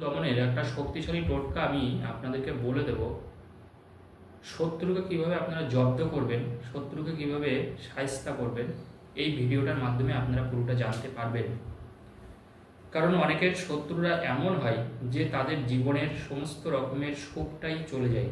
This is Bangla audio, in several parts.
দমনের একটা শক্তিশালী টোটকা আমি আপনাদেরকে বলে দেব। শত্রুকে কীভাবে আপনারা জব্দ করবেন, শত্রুকে কীভাবে সায়স্তা করবেন, এই ভিডিওটার মাধ্যমে আপনারা পুরোটা জানতে পারবেন। কারণ অনেকের শত্রুরা এমন হয় যে তাদের জীবনের সমস্ত রকমের সুখটাই চলে যায়।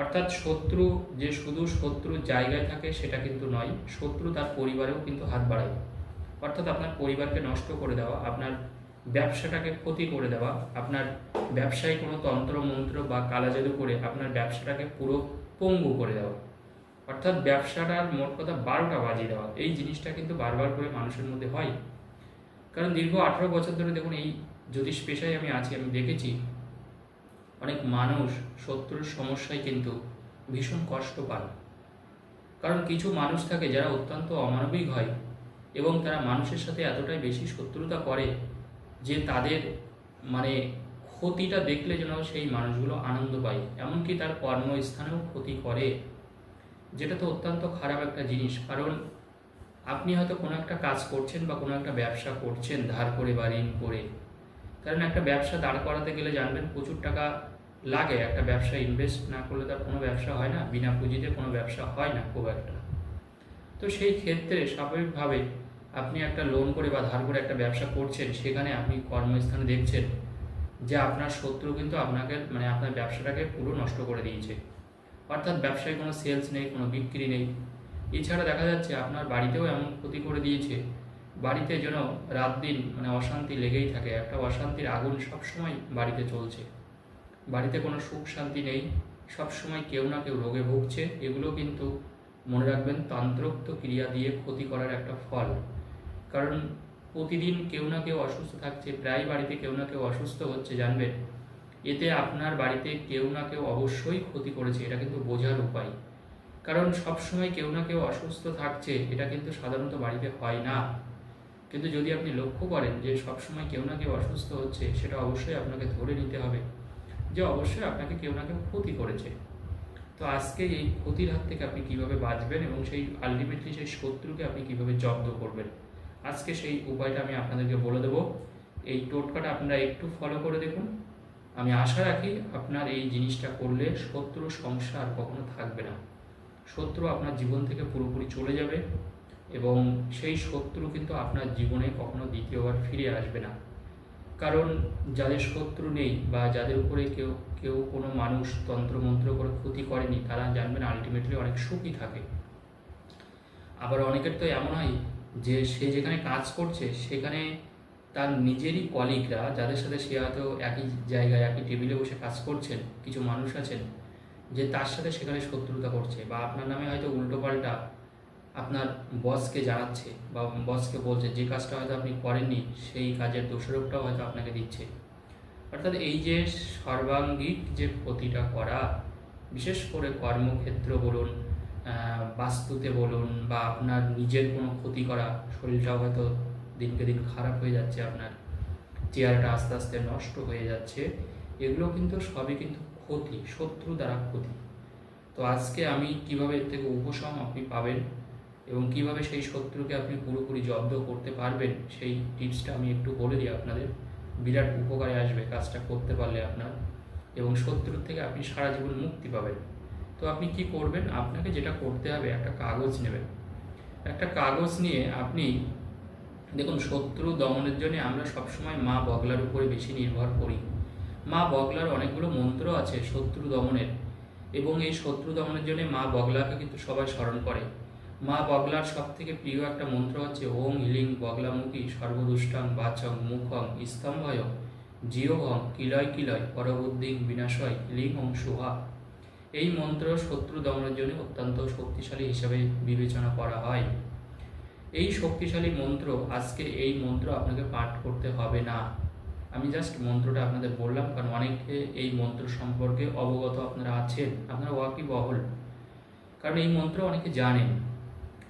অর্থাৎ শত্রু যে শুধু শত্রুর জায়গায় থাকে সেটা কিন্তু নয়, শত্রু তার পরিবারেও কিন্তু হাত বাড়ায়। অর্থাৎ আপনার পরিবারকে নষ্ট করে দেওয়া, আপনার ব্যবসাটাকে ক্ষতি করে দেওয়া, আপনার ব্যবসায় কোনো তন্ত্র, মন্ত্র বা কালাজাদু করে আপনার ব্যবসাটাকে পুরো পঙ্গু করে দেওয়া। অর্থাৎ ব্যবসাটার মোট কথা বারোটা বাজিয়ে দেওয়া। এই জিনিসটা কিন্তু বারবার করে মানুষের মধ্যে হয়। কারণ দীর্ঘ আঠারো বছর ধরে দেখুন, এই জ্যোতিষ পেশায় আমি আছি, আমি দেখেছি অনেক মানুষ শত্রুর সমস্যায় কিন্তু ভীষণ কষ্ট পান কারণ কিছু মানুষ থাকে যারা অত্যন্ত অমানবিক হয় এবং তারা মানুষের সাথে এতটাই বেশি শত্রুতা করে যে তাদের মানে ক্ষতিটা দেখলে যেন সেই মানুষগুলো আনন্দ পায়। এমনকি তার কর্মস্থানেও ক্ষতি করে। যেটা তো অত্যন্ত খারাপ একটা জিনিস। কারণ আপনি হয়তো কোনো একটা কাজ করছেন বা কোনো একটা ব্যবসা করছেন ধার করে বা ঋণ করে। কারণ একটা ব্যবসা দাঁড় করাতে গেলে জানবেন প্রচুর টাকা লাগে। একটা ব্যবসা ইনভেস্ট না করলে তার কোনো ব্যবসা হয় না। বিনা পুঁজিতে কোনো ব্যবসা হয় না খুব একটা। তো সেই ক্ষেত্রে স্বাভাবিকভাবে আপনি একটা লোন করে বা ধার করে একটা ব্যবসা করছেন, সেখানে আপনি কর্মস্থানে দেখছেন, যে আপনার শত্রু কিন্তু আপনাকে মানে আপনার ব্যবসাটাকে পুরো নষ্ট করে দিয়েছে। অর্থাৎ ব্যবসায় কোনো সেলস নেই, কোনো বিক্রি নেই। এছাড়া দেখা যাচ্ছে আপনার বাড়িতেও এমন ক্ষতি করে দিয়েছে। বাড়িতে যেন রাত দিন মানে অশান্তি লেগেই থাকে, একটা অশান্তির আগুন সবসময় বাড়িতে চলছে। বাড়িতে কোনো সুখ শান্তি নেই, সবসময় কেউ না কেউ রোগে ভুগছে, এগুলো কিন্তু মনে রাখবেন তন্ত্রোক্ত ক্রিয়া দিয়ে ক্ষতি করার একটা ফল। কারণ প্রতিদিন কেউ না কেউ অসুস্থ থাকছে, প্রায় বাড়িতে কেউ না কেউ অসুস্থ হচ্ছে, জানবেন? এতে আপনার বাড়িতে কেউ না কেউ অবশ্যই ক্ষতি করেছে, এটা কিন্তু বোঝার উপায়। কারণ সবসময় কেউ না কেউ অসুস্থ থাকছে, এটা কিন্তু সাধারণত বাড়িতে হয় না। কিন্তু যদি আপনি লক্ষ্য করেন যে সবসময় কেউ না কেউ অসুস্থ হচ্ছে, সেটা অবশ্যই আপনাকে ধরে নিতে হবে যে অবশ্যই আপনাকে কেউ না কেউ ক্ষতি করেছে। তো আজকে এই ক্ষতির হাত থেকে আপনি কীভাবে বাঁচবেন এবং সেই আলটিমেটলি সেই শত্রুকে আপনি কীভাবে জব্দ করবেন? আজকে সেই উপায়টা আমি আপনাদেরকে বলে দেবো। এই টোটকাটা আপনারা একটু ফলো করে দেখুন। আমি আশা রাখি আপনার এই জিনিসটা করলে শত্রু সমস্যা আর কখনো থাকবে না। শত্রু আপনার জীবন থেকে পুরোপুরি চলে যাবে এবং সেই শত্রু কিন্তু আপনার জীবনে কখনো দ্বিতীয়বার ফিরে আসবে না। কারণ যাদের শত্রু নেই বা যাদের উপরে কেউ কেউ কোনো মানুষ তন্ত্রমন্ত্র করে ক্ষতি করেনি, তারা জানবেন আলটিমেটলি অনেক সুখী থাকে। আবার অনেকের তো এমন হয় যে সে যেখানে কাজ করছে, সেখানে তার নিজেরই কলিগরা যাদের সাথে সে হয়তো একই জায়গায়, একই টেবিলে বসে কাজ করছেন, কিছু মানুষ আছেন, যে তার সাথে সেখানে শত্রুতা করছে বা আপনার নামে হয়তো উল্টোপাল্টা আপনার বসকে জানাচ্ছে বা বসকে বলছে, যে কাজটা হয়তো আপনি করেননি, সেই কাজের দোষারোপটাও হয়তো আপনাকে দিচ্ছে। অর্থাৎ এই যে সর্বাঙ্গিক যে ক্ষতিটা করা, বিশেষ করে কর্মক্ষেত্র বলুন বাস্তুতে বলুন বা আপনার নিজের কোনো ক্ষতি করা, শরীরটাও হয়তো দিনকে দিন খারাপ হয়ে যাচ্ছে, আপনার চেয়ারটা আস্তে আস্তে নষ্ট হয়ে যাচ্ছে, এগুলো কিন্তু সবই কিন্তু ক্ষতি, শত্রু দ্বারা ক্ষতি। তো আজকে আমি কীভাবে এর থেকে উপশম আপনি পাবেন এবং কীভাবে সেই শত্রুকে আপনি পুরোপুরি জব্দ করতে পারবেন, সেই টিপসটা আমি একটু বলে দিই আপনাদের। বিরাট উপকারে আসবে কাজটা করতে পারলে আপনার এবং শত্রুর থেকে আপনি সারা জীবন মুক্তি পাবেন। তো আপনি কি করবেন? আপনাকে যেটা করতে হবে, একটা কাগজ নেবেন। একটা কাগজ নিয়ে আপনি, দেখুন, শত্রু দমনের জন্য আমরা সবসময় মা বগলার উপরে বেশি নির্ভর করি। মা বগলার অনেকগুলো মন্ত্র আছে শত্রু দমনের এবং এই শত্রু দমনের জন্য মা বগলাকে কিন্তু সবাই স্মরণ করে। মা বগলার সব থেকে প্রিয় একটা মন্ত্র হচ্ছে, ওং হিলিং বগলামুখী সর্বদুষ্টাং বাচং মুখং স্তম্ভয় জিওহং কিলয় কিলয় পরবুদ্ধিং বিনাশয় লিং ওং সুহা। এই মন্ত্র শত্রু দমনের জন্য অত্যন্ত শক্তিশালী হিসাবে বিবেচনা করা হয়। এই শক্তিশালী মন্ত্র, আজকে এই মন্ত্র আপনাকে পাঠ করতে হবে না। আমি জাস্ট মন্ত্রটা আপনাদের বললাম, কারণ অনেকে এই মন্ত্র সম্পর্কে অবগত আপনারা আছেন, আপনারা ওয়াকি বহল কারণ এই মন্ত্র অনেকে জানেন।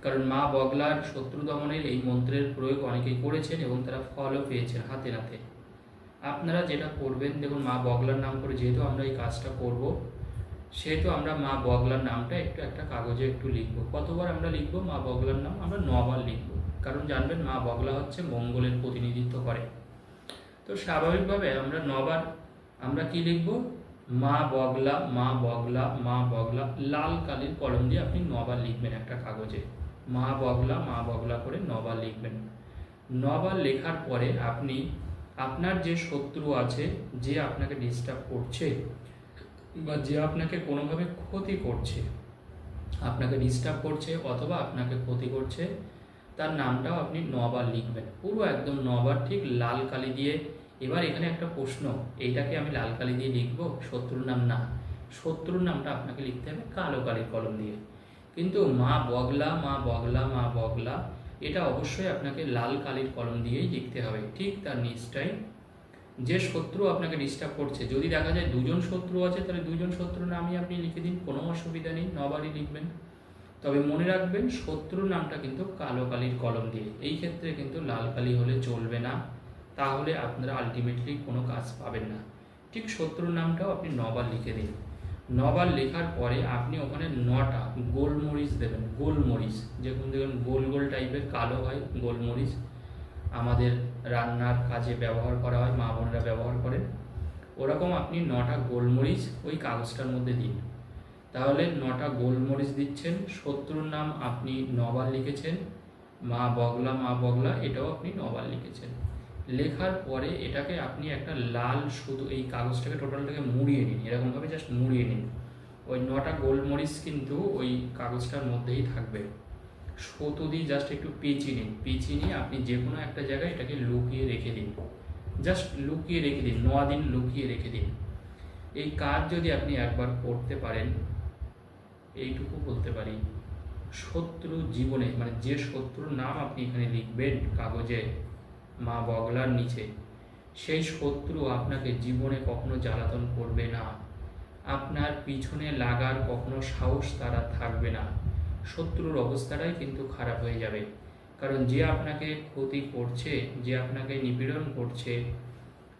কারণ মা বগলার শত্রু দমনের এই মন্ত্রের প্রয়োগ অনেকেই করেছেন এবং তারা ফলও পেয়েছেন হাতে নাতে। আপনারা যেটা করবেন, দেখুন মা বগলার নাম করে যেহেতু আমরা এই কাজটা করব সেহেতু আমরা মা বগলার নামটা একটু একটা কাগজে একটু লিখব। কতবার আমরা লিখব মা বগলার নাম? আমরা নবার লিখব। কারণ জানবেন মা বগলা হচ্ছে মঙ্গলের প্রতিনিধিত্ব করে। তো স্বাভাবিকভাবে আমরা নবার আমরা কি লিখব? মা বগলা মা বগলা মা বগলা, লাল কালির কলম দিয়ে আপনি নবার লিখবেন একটা কাগজে। মা বগলা মা বগলা করে নবার লিখবেন। নবার লেখার পরে আপনি আপনার যে শত্রু আছে, যে আপনাকে ডিস্টার্ব করছে বা যে আপনাকে কোনোভাবে ক্ষতি করছে, আপনাকে ডিস্টার্ব করছে অথবা আপনাকে ক্ষতি করছে, তার নামটাও আপনি নবার লিখবেন। পুরো একদম নবার ঠিক লাল কালি দিয়ে। এবার এখানে একটা প্রশ্ন, এইটাকে আমি লাল কালি দিয়ে লিখব, শত্রুর নাম না। শত্রুর নামটা আপনাকে লিখতে হবে কালো কালির কলম দিয়ে। কিন্তু মা বগলা মা বগলা মা বগলা, এটা অবশ্যই আপনাকে লাল কালির কলম দিয়েই লিখতে হবে। ঠিক তার নিচটাই যে শত্রু আপনাকে ডিস্টার্ব করছে, যদি দেখা যায় দুজন শত্রু আছে, তাহলে দুজন শত্রুর নামই আপনি লিখে দিন, কোনো অসুবিধা নেই নবারই লিখবেন। তবে মনে রাখবেন, শত্রুর নামটা কিন্তু কালো কালির কলম দিয়ে, এই ক্ষেত্রে কিন্তু লাল কালি হলে চলবে না, তাহলে আপনারা আলটিমেটলি কোনো কাজ পাবেন না। ঠিক শত্রুর নামটাও আপনি নবার লিখে দিন। নবার লেখার পরে আপনি ওখানে নটা গোলমরিচ দেবেন, গোলমরিচ, যেরকম দেখবেন গোল গোল টাইপের কালো হয়, গোলমরিচ আমাদের রান্নার কাজে ব্যবহার করা হয়, মা বোনরা ব্যবহার করেন ওরকম আপনি নটা গোলমরিচ ওই কাগজটার মধ্যে দিন। তাহলে নটা গোলমরিচ দিচ্ছেন, শত্রুর নাম আপনি নবার লিখেছেন, মা বগলা মা বগলা, এটাও আপনি নবার লিখেছেন। লেখার পরে এটাকে আপনি একটা লাল শুধু এই কাগজটাকে টোটালটাকে মুড়িয়ে নিন, এরকমভাবে জাস্ট মুড়িয়ে নিন। ওই নটা গোলমরিচ কিন্তু ওই কাগজটার মধ্যেই থাকবে। সুতো দিয়ে জাস্ট একটু পেঁচিয়ে নিন। পেঁচিয়ে নিয়ে আপনি যে কোনো একটা জায়গায় এটাকে লুকিয়ে রেখে দিন। জাস্ট লুকিয়ে রেখে দিন ন দিন, লুকিয়ে রেখে দিন। এই কাজ যদি আপনি একবার করতে পারেন, এইটুকু বলতে পারি শত্রু জীবনে মানে যে শত্রুর নাম আপনি এখানে লিখবেন কাগজে, মা বগলার নিচে, সেই শত্রু আপনাকে জীবনে কখনো জ্বালাতন করবে না। আপনার পিছনে লাগার কখনো সাহস তারা থাকবে না। শত্রুর অবস্থাটাই কিন্তু খারাপ হয়ে যাবে। কারণ যে আপনাকে ক্ষতি করছে, যে আপনাকে নিপীড়ন করছে,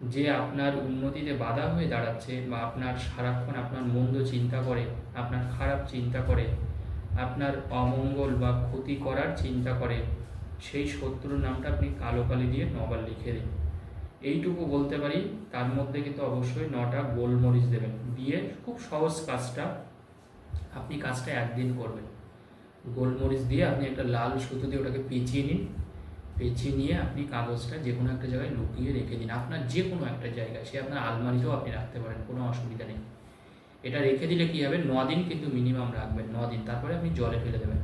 যে আপনার উন্নতিতে বাধা হয়ে দাঁড়াচ্ছে বা আপনার সারাক্ষণ আপনার মন্দ চিন্তা করে, আপনার খারাপ চিন্তা করে, আপনার অমঙ্গল বা ক্ষতি করার চিন্তা করে, সেই শত্রুর নামটা আপনি কালো কালি দিয়ে নবার লিখে দিন। এইটুকু বলতে পারি, তার মধ্যে কিন্তু অবশ্যই নটা গোলমরিচ দেবেন। দিয়ে খুব সহজ কাজটা, আপনি কাজটা একদিন করবেন। গোলমরিচ দিয়ে আপনি একটা লাল সুতো দিয়ে ওটাকে পেঁচিয়ে নিন। পেঁচিয়ে নিয়ে আপনি কাগজটা যে কোনো একটা জায়গায় লুকিয়ে রেখে দিন। আপনার যে কোনো একটা জায়গায়, সে আপনার আলমারিতেও আপনি রাখতে পারেন, কোনো অসুবিধা নেই। এটা রেখে দিলে কী হবে? ন দিন কিন্তু মিনিমাম রাখবেন ন দিন তারপরে আপনি জলে ফেলে দেবেন।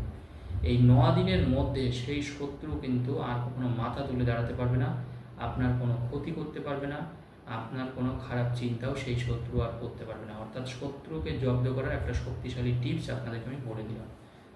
এই ন দিনের মধ্যে সেই শত্রু কিন্তু আর কখনো মাথা তুলে দাঁড়াতে পারবে না, আপনার কোনো ক্ষতি করতে পারবে না, আপনার কোনো খারাপ চিন্তাও সেই শত্রু আর করতে পারবে না। অর্থাৎ শত্রুকে জব্দ করার একটা শক্তিশালী টিপস আপনাদেরকে আমি বলে দিলাম।